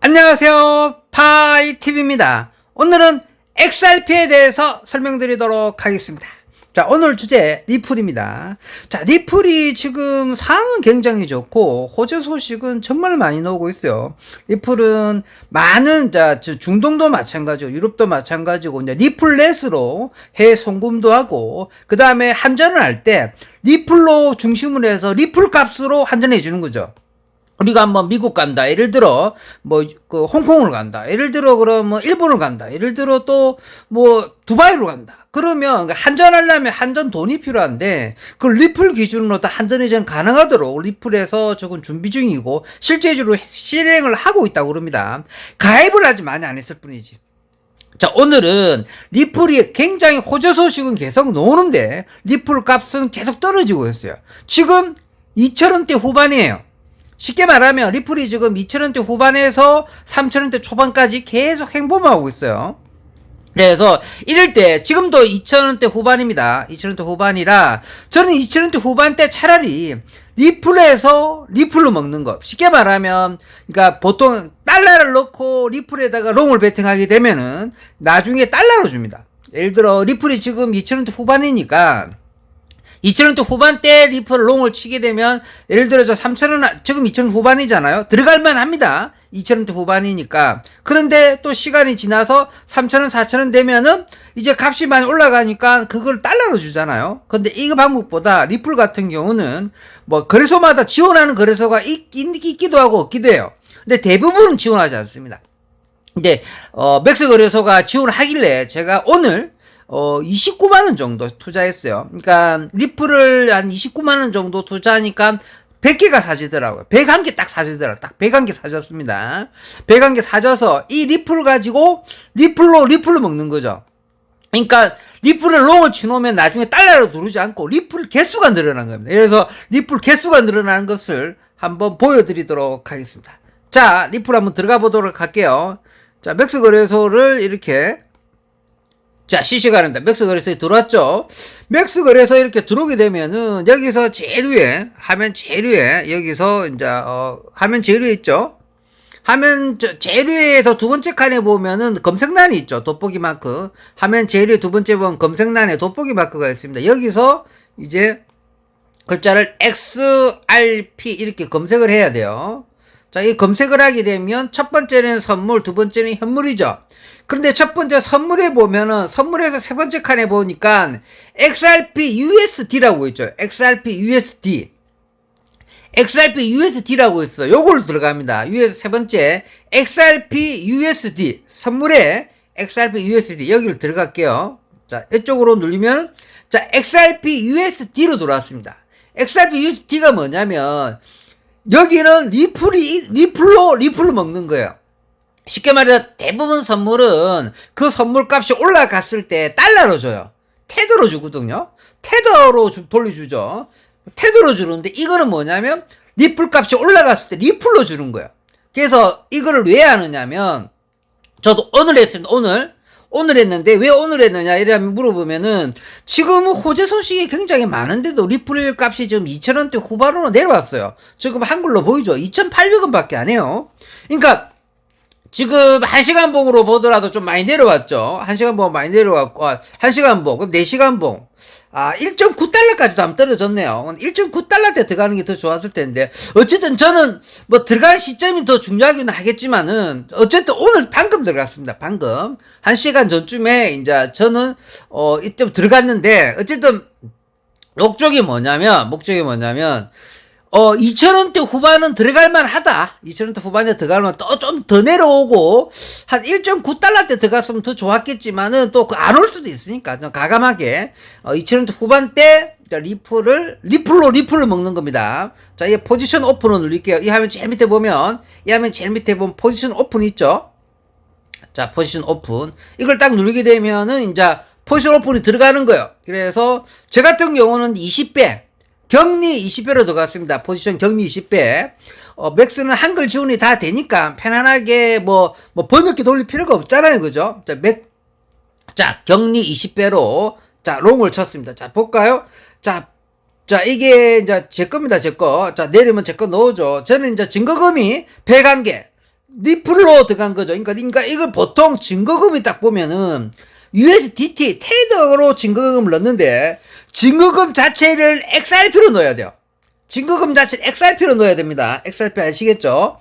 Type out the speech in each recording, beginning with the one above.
안녕하세요. 파이TV입니다. 오늘은 XRP에 대해서 설명드리도록 하겠습니다. 자, 오늘 주제 리플입니다. 자, 리플이 지금 상황은 굉장히 좋고 호재 소식은 정말 많이 나오고 있어요. 리플은 많은 자, 저 중동도 마찬가지고 유럽도 마찬가지고 이제 리플렛으로 해외 송금도 하고 그다음에 한전을 할 때 리플로 중심으로 해서 리플 값으로 한전해 주는 거죠. 우리가 한번 미국 간다. 예를 들어 뭐 그 홍콩을 간다. 예를 들어 그럼 뭐 일본을 간다. 예를 들어 또 뭐 두바이로 간다. 그러면 한전하려면 한전 돈이 필요한데 그 리플 기준으로 다 한전 이 전 가능하도록 리플에서 조금 준비 중이고 실제적으로 실행을 하고 있다고 그럽니다. 가입을 아직 많이 안 했을 뿐이지. 자, 오늘은 리플이 굉장히 호재 소식은 계속 나오는데 리플 값은 계속 떨어지고 있어요. 지금 2,000원대 후반이에요. 쉽게 말하면 리플이 지금 2,000원대 후반에서 3,000원대 초반까지 계속 행보하고 있어요. 그래서 이럴 때 지금도 2,000원대 후반입니다. 2,000원대 후반이라 저는 2,000원대 후반 때 차라리 리플에서 리플로 먹는 거. 쉽게 말하면 그러니까 보통 달러를 넣고 리플에다가 롱을 베팅하게 되면은 나중에 달러로 줍니다. 예를 들어 리플이 지금 2,000원대 후반이니까 2,000원대 후반대 리플 롱을 치게 되면 예를 들어서 3,000원 지금 2,000원 후반이잖아요. 들어갈만 합니다. 2,000원대 후반이니까. 그런데 또 시간이 지나서 3,000원, 4,000원 되면은 이제 값이 많이 올라가니까 그걸 달러로 주잖아요. 근데 이 방법보다 리플 같은 경우는 뭐 거래소마다 지원하는 거래소가 있, 있, 있기도 하고 없기도 해요. 근데 대부분은 지원하지 않습니다. 근데 어 맥스 거래소가 지원하길래 제가 오늘 어 29만 원 정도 투자했어요. 그러니까 리플을 한 29만 원 정도 투자하니까 100개가 사지더라고요. 101개 딱 사지더라고요. 딱 101개 사졌습니다. 101개 사져서 이 리플 가지고 리플로 리플로 먹는 거죠. 그러니까 리플을 롱을 치놓으면 나중에 달러로 누르지 않고 리플 개수가 늘어난 겁니다. 그래서 리플 개수가 늘어나는 것을 한번 보여드리도록 하겠습니다. 자, 리플 한번 들어가 보도록 할게요. 자, 맥스 거래소를 이렇게 자, 실시간입니다. 맥스 거래소에 들어왔죠? 맥스 거래소 이렇게 들어오게 되면은, 여기서 제일 위에, 화면 제일 위에, 여기서, 이제, 어, 화면 제일 위에 있죠? 화면 저- 제일 위에서 두 번째 칸에 보면은 검색란이 있죠. 돋보기 마크. 화면 제일 위에 두 번째 보면 검색란에 돋보기 마크가 있습니다. 여기서 이제 글자를 XRP 이렇게 검색을 해야 돼요. 자, 이 검색을 하게 되면 첫 번째는 선물, 두 번째는 현물이죠. 그런데 첫 번째 선물에 보면은 선물에서 세 번째 칸에 보니까 XRP USD라고 있죠. XRP USD. XRP USD라고 있어. 요걸 들어갑니다. US 세 번째 XRP USD 선물에 XRP USD 여기를 들어갈게요. 자, 이쪽으로 누르면 자, XRP USD로 들어왔습니다. XRP USD가 뭐냐면 여기는 리플이 리플로 리플로 먹는 거예요. 쉽게 말해서 대부분 선물은 그 선물 값이 올라갔을 때 달러로 줘요. 테더로 주거든요. 테더로 주- 돌려주죠. 테더로 주는데 이거는 뭐냐면 리플 값이 올라갔을 때 리플로 주는 거예요. 그래서 이거를 왜 하느냐면 저도 오늘 했습니다. 오늘 오늘 했는데 왜 오늘 했느냐 이러면 물어보면은 지금은 호재 소식이 굉장히 많은데도 리플 값이 지금 2,000원대 후반으로 내려왔어요. 지금 한글로 보이죠? 2,800원밖에 안 해요. 그러니까 지금 1시간 봉으로 보더라도 좀 많이 내려왔죠. 1시간 봉 많이 내려왔고, 아, 1시간 봉, 그럼 4시간 봉. 아, 1.9달러까지도 한번 떨어졌네요. 1.9달러 대 들어가는 게 더 좋았을 텐데. 어쨌든 저는 뭐 들어갈 시점이 더 중요하긴 하겠지만은, 어쨌든 오늘 방금 들어갔습니다. 방금. 1시간 전쯤에 이제 저는, 어, 이때 들어갔는데, 어쨌든, 목적이 뭐냐면, 목적이 뭐냐면, 어, 2,000원대 후반은 들어갈만 하다. 2,000원대 후반에 들어가면 또 좀 더 내려오고, 한 1.9달러대 들어갔으면 더 좋았겠지만은 또 안 올 수도 있으니까, 좀 가감하게, 어, 2,000원대 후반대, 자, 리플을, 리플로 리플을 먹는 겁니다. 자, 이 포지션 오픈을 누릴게요. 이 화면 제일 밑에 보면, 이 화면 제일 밑에 보면 포지션 오픈 있죠? 자, 포지션 오픈. 이걸 딱 누르게 되면은, 이제, 포지션 오픈이 들어가는 거예요. 그래서, 저 같은 경우는 20배, 격리 20배로 들어갔습니다. 포지션 격리 20배. 어, 맥스는 한글 지원이 다 되니까, 편안하게, 뭐, 뭐, 번역기 돌릴 필요가 없잖아요. 그죠? 자, 맥, 자, 격리 20배로 자, 롱을 쳤습니다. 자, 볼까요? 자, 자, 이게 이제 제 겁니다, 제 거. 자, 내리면 제 거 넣어줘. 저는 이제 증거금이 101개. 리플로 들어간 거죠. 그러니까, 그러니까 이걸 보통 증거금이 딱 보면은 USDT 테더로 증거금을 넣는데 증거금 자체를 XRP로 넣어야 돼요. 증거금 자체를 XRP로 넣어야 됩니다. XRP 아시겠죠?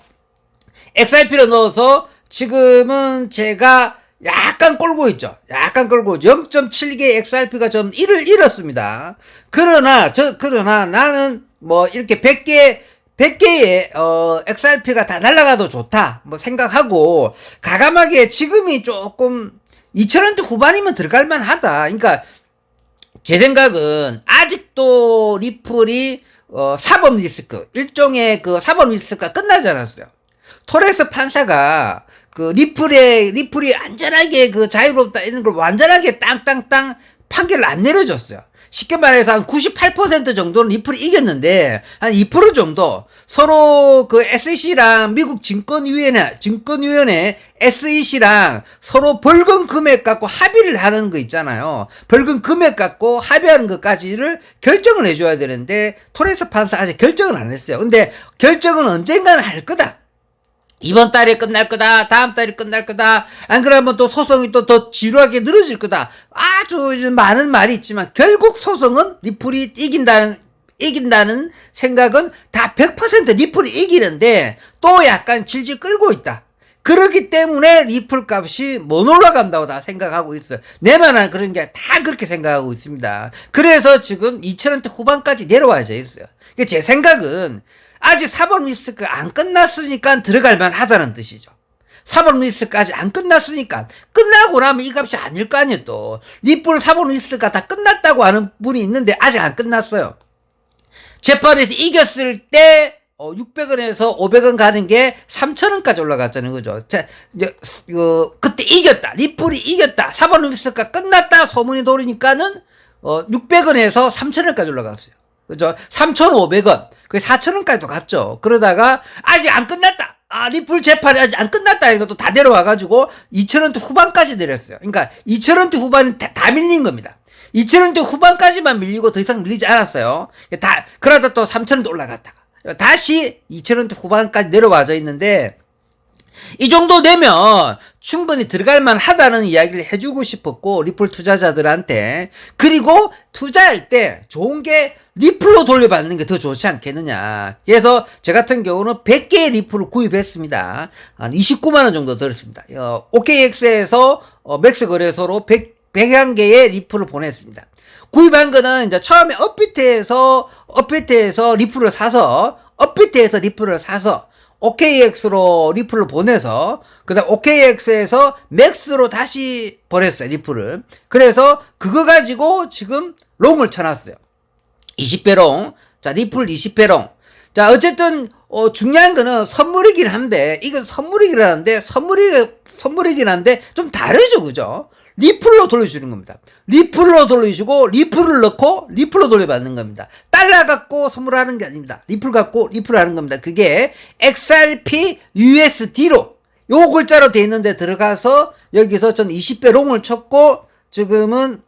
XRP로 넣어서 지금은 제가 약간 끌고 있죠. 약간 끌고 0.7개 XRP가 좀 일을 잃었습니다. 그러나 저 그러나 나는 뭐 이렇게 100개 100개의 어 XRP가 다 날아가도 좋다. 뭐 생각하고 가감하게 지금이 조금 2,000원대 후반이면 들어갈 만하다. 그러니까 제 생각은 아직도 리플이 어, 사법 리스크 일종의 그 사법 리스크가 끝나지 않았어요. 토레스 판사가 그 리플에 리플이 안전하게 그 자유롭다 이런 걸 완전하게 땅땅땅 판결을 안 내려줬어요. 쉽게 말해서 한 98% 정도는 리플이 이겼는데 한 2% 정도 서로 그 SEC랑 미국 증권위원회 증권위원회 SEC랑 서로 벌금 금액 갖고 합의를 하는 거 있잖아요. 벌금 금액 갖고 합의하는 것까지를 결정을 해줘야 되는데 토레스 판사 아직 결정을 안 했어요. 근데 결정은 언젠가는 할 거다. 이번 달에 끝날 거다. 다음 달에 끝날 거다. 안 그러면 또 소송이 또 더 지루하게 늘어질 거다. 아주 많은 말이 있지만 결국 소송은 리플이 이긴다는 이긴다는 생각은 다 100% 리플이 이기는데 또 약간 질질 끌고 있다. 그렇기 때문에 리플 값이 못 올라간다고 다 생각하고 있어요. 내만한 그런 게 다 그렇게 생각하고 있습니다. 그래서 지금 2,000원대 후반까지 내려와져 있어요. 그제 생각은 아직 사법 리스크가 안 끝났으니까 들어갈 만하다는 뜻이죠. 사법 리스크까지 안 끝났으니까 끝나고 나면 이 값이 아닐 거 아니에요 또 리플 사법 리스크가 다 끝났다고 하는 분이 있는데 아직 안 끝났어요. 재판에서 이겼을 때 어, 600원에서 500원 가는 게 3,000원까지 올라갔다는 거죠. 자, 이제, 어, 그때 이겼다. 리플이 이겼다. 사법 리스크가 끝났다. 소문이 돌으니까는, 어, 600원에서 3,000원까지 올라갔어요. 그죠? 3,500원. 그 4,000원까지도 갔죠. 그러다가, 아직 안 끝났다. 아, 리플 재판이 아직 안 끝났다. 이것도 다 내려와가지고, 2,000원대 후반까지 내렸어요. 그러니까, 2,000원대 후반은 다, 다 밀린 겁니다. 2,000원대 후반까지만 밀리고 더 이상 밀리지 않았어요. 다, 그러다 또 3,000원대 올라갔다가. 다시 2,000원대 후반까지 내려와져 있는데, 이 정도 되면 충분히 들어갈 만하다는 이야기를 해주고 싶었고 리플 투자자들한테. 그리고 투자할 때 좋은 게 리플로 돌려받는 게 더 좋지 않겠느냐. 그래서 저 같은 경우는 100개의 리플을 구입했습니다. 한 29만원 정도 들었습니다. 어, OKX에서 어, 맥스 거래소로 100, 101개의 리플을 보냈습니다. 구입한 거는 이제 처음에 업비트에서 업비트에서 리플을 사서 업비트에서 리플을 사서 OKX로 리플을 보내서 그다음 OKX에서 맥스로 다시 보냈어요 리플을. 그래서 그거 가지고 지금 롱을 쳐놨어요. 20배 롱. 자 리플 20배 롱. 자 어쨌든 어, 중요한 거는 선물이긴 한데 이건 선물이긴 한데 선물이 선물이긴 한데 좀 다르죠 그죠 리플로 돌려주는 겁니다. 리플로 돌려주고 리플을 넣고 리플로 돌려받는 겁니다. 달러 갖고 선물하는 게 아닙니다. 리플 갖고 리플 하는 겁니다. 그게 XRP USD로 요 글자로 돼 있는데 들어가서 여기서 전 20배 롱을 쳤고 지금은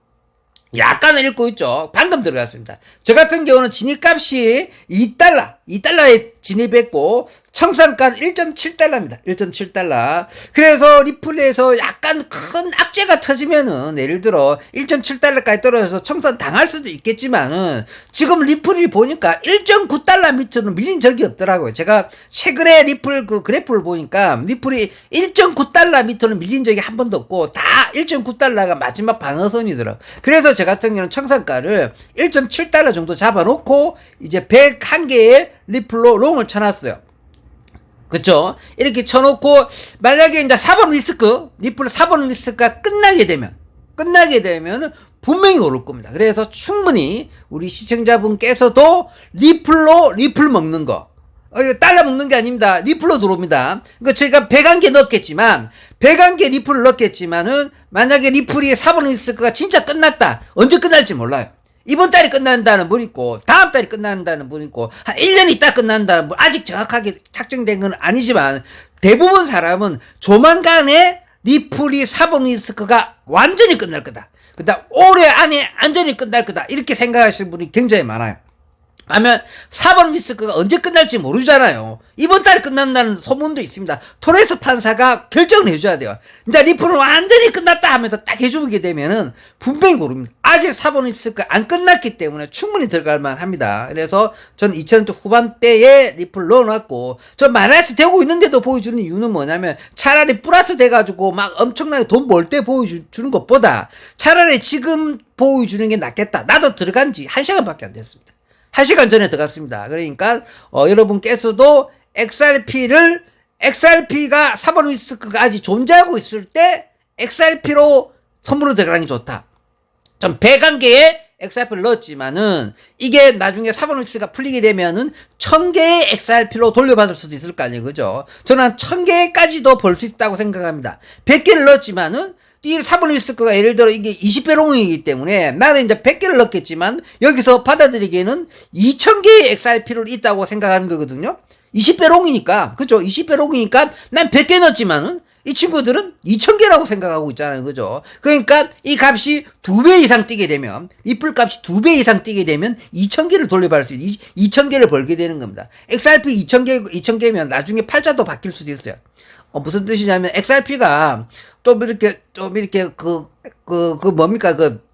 약간은 읽고 있죠. 방금 들어갔습니다. 저 같은 경우는 진입값이 2달러, 2달러에 진입했고, 청산가 1.7달러입니다. 1.7달러. 그래서 리플에서 약간 큰 악재가 터지면은, 예를 들어 1.7달러까지 떨어져서 청산 당할 수도 있겠지만은, 지금 리플이 보니까 1.9달러 밑으로 밀린 적이 없더라고요. 제가 최근에 리플 그 그래프를 보니까, 리플이 1.9달러 밑으로 밀린 적이 한 번도 없고, 다 1.9달러가 마지막 방어선이더라고요. 그래서 저 같은 경우는 청산가를 1.7달러 정도 잡아놓고, 이제 101개의 리플로 롱을 쳐놨어요. 그쵸? 이렇게 쳐놓고, 만약에 이제 4번 리스크, 리플 4번 리스크가 끝나게 되면, 끝나게 되면 분명히 오를 겁니다. 그래서 충분히 우리 시청자분께서도 리플로 리플 먹는 거, 어, 달러 먹는 게 아닙니다. 리플로 들어옵니다. 그러니까 제가 101개 넣었겠지만, 101개 리플을 넣었겠지만은, 만약에 리플이 4번 리스크가 진짜 끝났다. 언제 끝날지 몰라요. 이번 달이 끝난다는 분 있고, 다음 달이 끝난다는 분 있고, 한 1년 있다 끝난다는 분, 아직 정확하게 착정된 건 아니지만, 대부분 사람은 조만간에 리플이 사법 리스크가 완전히 끝날 거다. 그다음 올해 안에 안전히 끝날 거다 이렇게 생각하시는 분이 굉장히 많아요. 하면 4번 미스크가 언제 끝날지 모르잖아요. 이번 달에 끝난다는 소문도 있습니다. 토레스 판사가 결정을 해줘야 돼요. 이제 리플은 완전히 끝났다 하면서 딱 해주게 되면은 분명히 모릅니다. 아직 4번 미스크가 안 끝났기 때문에 충분히 들어갈 만합니다. 그래서 저는 2000년대 후반대에 리플 넣어놨고 저 마이너스 되고 있는데도 보여주는 이유는 뭐냐면 차라리 플러스 돼가지고 막 엄청나게 돈 벌 때 보여주는 것보다 차라리 지금 보여주는 게 낫겠다. 나도 들어간 지 1시간밖에 안 됐습니다. 1시간 전에 들어갔습니다. 그러니까 어, 여러분께서도 XRP를 XRP가 3번 위스크가 아직 존재하고 있을 때 XRP로 선물로 들어가는 게 좋다. 전 100관계에 XRP를 넣었지만은 이게 나중에 4번 위스가 풀리게 되면은 1000개의 XRP로 돌려받을 수도 있을 거 아니에요. 그죠? 저는 한 1000개까지도 벌 수 있다고 생각합니다. 100개를 넣었지만은 이 4번 위스크가 예를 들어 이게 20배 롱이기 때문에 나는 이제 100개를 넣겠지만 여기서 받아들이기에는 2000개의 XRP를 있다고 생각하는 거거든요. 20배 롱이니까 그죠? 20배 롱이니까 난 100개 넣었지만은 이 친구들은 2000개라고 생각하고 있잖아요. 그죠? 그러니까 이 값이 두 배 이상 뛰게 되면, 리플 값이 두 배 이상 뛰게 되면 2000개를 돌려받을 수, 2000개를 벌게 되는 겁니다. XRP 2000개, 2000개면 나중에 팔자도 바뀔 수도 있어요. 어, 무슨 뜻이냐면, XRP가 좀 이렇게, 좀 이렇게 그, 그, 그 뭡니까, 그,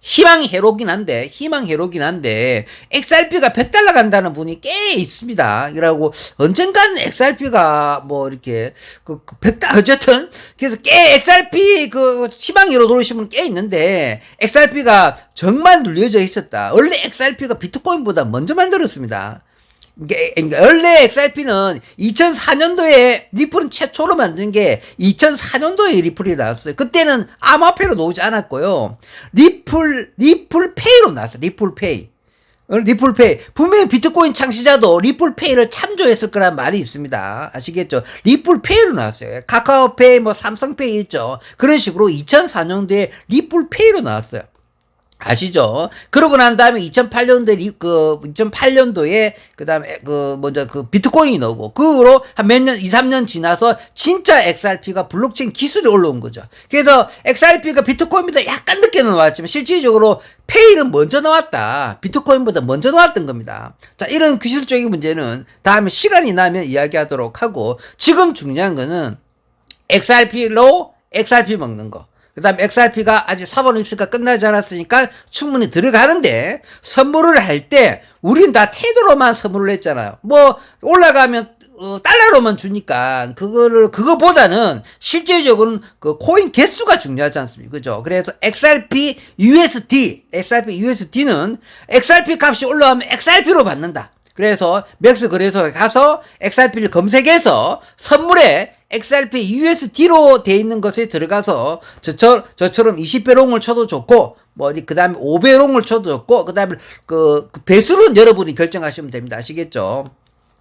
희망 해로긴 한데, 희망 해로긴 한데, XRP가 100달러 간다는 분이 꽤 있습니다. 이라고, 언젠가는 XRP가 뭐, 이렇게, 그, 그 100달, 어쨌든, 그래서 꽤 XRP 그 희망 해로 분꽤 있는데, XRP가 정말 눌려져 있었다. 원래 XRP가 비트코인보다 먼저 만들었습니다. 원래 XRP는 2004년도에 리플은 최초로 만든 게 2004년도에 리플이 나왔어요. 그때는 암호화폐로 나오지 않았고요. 리플 리플 페이로 나왔어요. 리플 페이. 어, 리플 페이. 분명히 비트코인 창시자도 리플 페이를 참조했을 거란 말이 있습니다. 아시겠죠? 리플 페이로 나왔어요. 카카오페이, 뭐 삼성페이 있죠. 그런 식으로 2004년도에 리플 페이로 나왔어요. 아시죠? 그러고 난 다음에 2008년도에 그 2008년도에 그다음에 그 먼저 그 비트코인이 나오고 그 후로 한 몇 년 2, 3년 지나서 진짜 XRP가 블록체인 기술이 올라온 거죠. 그래서 XRP가 비트코인보다 약간 늦게 나왔지만 실질적으로 페이는 먼저 나왔다. 비트코인보다 먼저 나왔던 겁니다. 자, 이런 기술적인 문제는 다음에 시간이 나면 이야기하도록 하고 지금 중요한 거는 XRP로 XRP 먹는 거. 그 다음에 XRP가 아직 4번 위스가 끝나지 않았으니까 충분히 들어가는데 선물을 할 때 우린 다 테더로만 선물을 했잖아요. 뭐 올라가면 어, 달러로만 주니까 그거를 그거보다는 실제적으로는 그 코인 개수가 중요하지 않습니까? 그죠? 그래서 XRP USD, XRP USD는 XRP 값이 올라가면 XRP로 받는다. 그래서 맥스 거래소에 가서 XRP를 검색해서 선물에 XRP USD로 돼 있는 것에 들어가서 저처, 저처럼 20배롱을 쳐도 좋고 뭐그 다음에 5배롱을 쳐도 좋고 그 다음에 그, 그 배수는 여러분이 결정하시면 됩니다. 아시겠죠?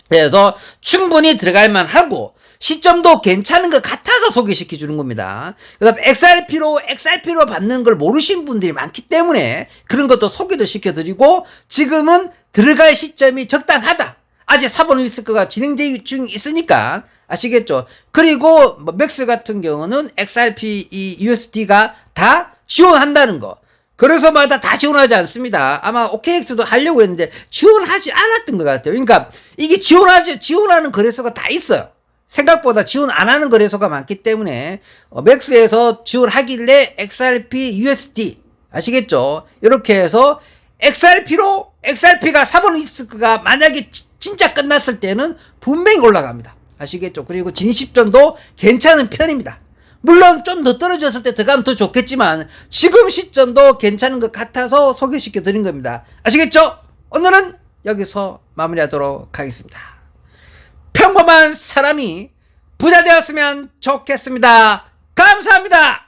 그래서 충분히 들어갈 만하고 시점도 괜찮은 것 같아서 소개시켜 주는 겁니다. 그다음 XRP로 XRP로 받는 걸 모르신 분들이 많기 때문에 그런 것도 소개도 시켜 드리고 지금은 들어갈 시점이 적당하다. 아직 사본 위스크가 진행 중 있으니까 아시겠죠? 그리고 뭐 맥스 같은 경우는 XRP 이 USD가 다 지원한다는 거. 그래서마다 다 지원하지 않습니다. 아마 OKX도 하려고 했는데 지원하지 않았던 것 같아요. 그러니까 이게 지원하지 지원하는 거래소가 다 있어요. 생각보다 지원 안 하는 거래소가 많기 때문에 어, 맥스에서 지원하길래 XRP USD 아시겠죠? 이렇게 해서 XRP로 XRP가 4번 리스크가 만약에 지- 진짜 끝났을 때는 분명히 올라갑니다. 아시겠죠? 그리고 진입 시점도 괜찮은 편입니다. 물론 좀 더 떨어졌을 때 들어가면 더 좋겠지만 지금 시점도 괜찮은 것 같아서 소개시켜 드린 겁니다. 아시겠죠? 오늘은 여기서 마무리하도록 하겠습니다. 평범한 사람이 부자 되었으면 좋겠습니다. 감사합니다.